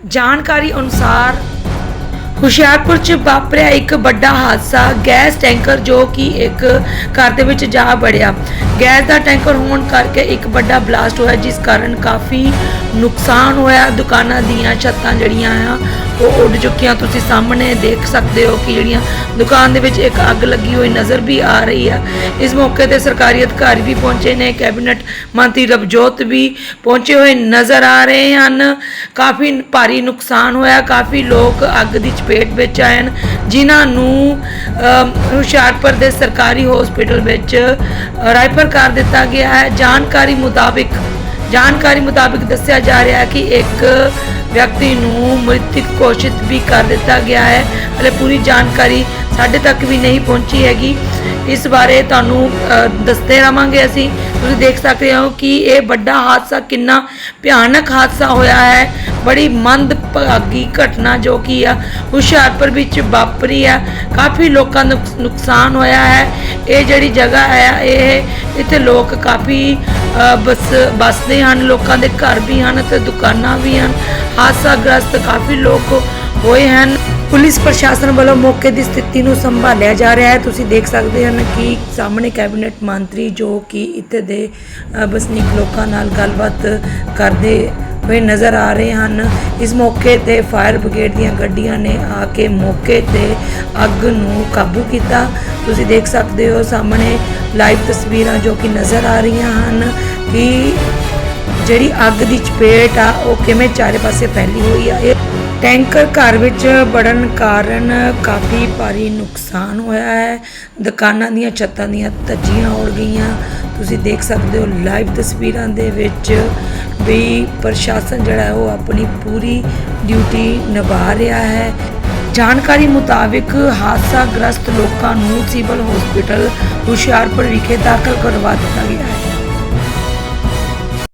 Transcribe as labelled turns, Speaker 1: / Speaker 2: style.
Speaker 1: ਜਾਣਕਾਰੀ ਅਨੁਸਾਰ ਹੁਸ਼ਿਆਰਪੁਰ ਚ ਵਾਪਰਿਆ ਇੱਕ ਵੱਡਾ ਹਾਦਸਾ। ਗੈਸ ਟੈਂਕਰ ਜੋ ਕਿ ਇੱਕ ਘਰ ਦੇ ਵਿੱਚ ਜਾ ਵੜਿਆ। ਗੈਸ ਦਾ ਟੈਂਕਰ ਹੋਣ ਕਰਕੇ ਇੱਕ ਵੱਡਾ ਬਲਾਸਟ ਹੋਇਆ, ਜਿਸ ਕਾਰਨ ਕਾਫੀ ਨੁਕਸਾਨ ਹੋਇਆ। ਦੁਕਾਨਾਂ ਦੀਆਂ ਛੱਤਾਂ ਜਿਹੜੀਆਂ ਆ ਉਹ ਉੱਡ ਚੁੱਕੀਆਂ ਤੁਸੀਂ ਸਾਹਮਣੇ ਦੇਖ ਸਕਦੇ ਹੋ ਕਿ ਜਿਹੜੀਆਂ ਦੁਕਾਨ ਦੇ ਵਿੱਚ ਇੱਕ ਅੱਗ ਲੱਗੀ ਹੋਈ ਨਜ਼ਰ ਵੀ ਆ ਰਹੀ ਆ। ਇਸ ਮੌਕੇ ਤੇ ਸਰਕਾਰੀ ਅਧਿਕਾਰੀ ਵੀ ਪਹੁੰਚੇ ਨੇ, ਕੈਬਨਿਟ ਮੰਤਰੀ ਰਵਜੋਤ ਵੀ ਪਹੁੰਚੇ ਹੋਏ ਨਜ਼ਰ ਆ ਰਹੇ ਹਨ। ਕਾਫੀ ਭਾਰੀ ਨੁਕਸਾਨ ਹੋਇਆ, ਕਾਫੀ ਲੋਕ ਅੱਗ ਦੀ ਚਪੇਟ ਵਿੱਚ ਆਏ ਹਨ, ਜਿਨ੍ਹਾਂ ਨੂੰ ਹੁਸ਼ਿਆਰਪੁਰ ਦੇ ਸਰਕਾਰੀ ਹਸਪੀਟਲ ਵਿੱਚ ਰਾਈਫਰ ਕਰ ਦਿੱਤਾ ਗਿਆ ਹੈ। ਜਾਣਕਾਰੀ ਮੁਤਾਬਿਕ ਜਾਣਕਾਰੀ ਮੁਤਾਬਿਕ ਦੱਸਿਆ ਜਾ ਰਿਹਾ ਹੈ ਕਿ ਇੱਕ ਵਿਅਕਤੀ ਨੂੰ ਮ੍ਰਿਤਕ ਘੋਸ਼ਿਤ ਵੀ ਕਰ ਦਿੱਤਾ ਗਿਆ ਹੈ। ਹਲੇ ਪੂਰੀ ਜਾਣਕਾਰੀ ਸਾਡੇ ਤੱਕ ਵੀ ਨਹੀਂ ਪਹੁੰਚੀ ਹੈਗੀ। ਇਸ ਬਾਰੇ ਤੁਹਾਨੂੰ ਦੱਸਦੇ ਰਵਾਂਗੇ ਅਸੀਂ। ਤੁਸੀਂ ਦੇਖ ਸਕਦੇ ਹੋ ਕਿ ਇਹ ਵੱਡਾ ਹਾਦਸਾ ਕਿੰਨਾ ਭਿਆਨਕ ਹਾਦਸਾ ਹੋਇਆ ਹੈ। ਬੜੀ ਮੰਦਭਾਗੀ ਘਟਨਾ ਜੋ ਕਿ ਆ ਹੁਸ਼ਿਆਰਪੁਰ ਵਿੱਚ ਵਾਪਰੀ ਆ। ਕਾਫੀ ਲੋਕਾਂ ਨੂੰ ਨੁਕਸਾਨ ਹੋਇਆ ਹੈ। ਇਹ ਜਿਹੜੀ ਜਗ੍ਹਾ ਹੈ ਇਹ ਇੱਥੇ ਲੋਕ ਕਾਫੀ ਬਸ ਬਸਦੇ ਹਨ ਲੋਕਾਂ ਦੇ ਘਰ ਵੀ ਹਨ ਤੇ ਦੁਕਾਨਾਂ ਵੀ ਹਨ। ਹਾਦਸਾ ਗ੍ਰਸਤ ਕਾਫੀ ਲੋਕ ਹੋਏ ਹਨ। ਪੁਲਿਸ ਪ੍ਰਸ਼ਾਸਨ ਵੱਲੋਂ ਮੌਕੇ ਦੀ ਸਥਿਤੀ ਨੂੰ ਸੰਭਾਲਿਆ ਜਾ ਰਿਹਾ ਹੈ। ਤੁਸੀਂ ਦੇਖ ਸਕਦੇ ਹਨ ਕਿ ਸਾਹਮਣੇ ਕੈਬਨਿਟ ਮੰਤਰੀ ਜੋ ਕਿ ਇੱਥੇ ਦੇ ਅ, ਵਸਨੀਕ ਲੋਕਾਂ ਨਾਲ ਗੱਲਬਾਤ ਕਰਦੇ ਹੋਏ ਨਜ਼ਰ ਆ ਰਹੇ ਹਨ। ਇਸ ਮੌਕੇ ਤੇ ਫਾਇਰ ਬ੍ਰਿਗੇਡ ਦੀਆਂ ਗੱਡੀਆਂ ਨੇ ਆ ਕੇ ਮੌਕੇ ਤੇ ਅੱਗ ਨੂੰ ਕਾਬੂ ਕੀਤਾ। ਤੁਸੀਂ ਦੇਖ ਸਕਦੇ ਹੋ ਸਾਹਮਣੇ ਲਾਈਵ ਤਸਵੀਰਾਂ ਜੋ ਕਿ ਨਜ਼ਰ ਆ ਰਹੀਆਂ ਹਨ ਕਿ ਜਿਹੜੀ ਅੱਗ ਦੀ ਚਪੇਟ ਆ, ਉਹ ਕਿਵੇਂ ਚਾਰੇ ਪਾਸੇ ਫੈਲੀ ਹੋਈ ਆ। ਇਹ ਟੈਂਕਰ ਘਰ ਵਿੱਚ ਵੜਨ ਕਾਰਨ ਕਾਫੀ ਭਾਰੀ ਨੁਕਸਾਨ ਹੋਇਆ ਹੈ। ਦੁਕਾਨਾਂ ਦੀਆਂ ਛੱਤਾਂ ਦੀਆਂ ਧੱਜੀਆਂ ਉੜ ਗਈਆਂ। ਤੁਸੀਂ ਦੇਖ ਸਕਦੇ ਹੋ ਲਾਈਵ ਤਸਵੀਰਾਂ ਦੇ ਵਿੱਚ ਵੀ ਪ੍ਰਸ਼ਾਸਨ ਜਿਹੜਾ ਹੈ ਉਹ ਆਪਣੀ ਪੂਰੀ ਡਿਊਟੀ ਨਿਭਾ ਰਿਹਾ ਹੈ। ਜਾਣਕਾਰੀ ਮੁਤਾਬਿਕ ਹਾਦਸਾ ਗ੍ਰਸਤ ਲੋਕਾਂ ਨੂੰ ਸਿਵਲ ਹਸਪੀਟਲ ਹੁਸ਼ਿਆਰਪੁਰ ਵਿਖੇ ਦਾਖਲ ਕਰਵਾ ਦਿੱਤਾ ਗਿਆ ਹੈ।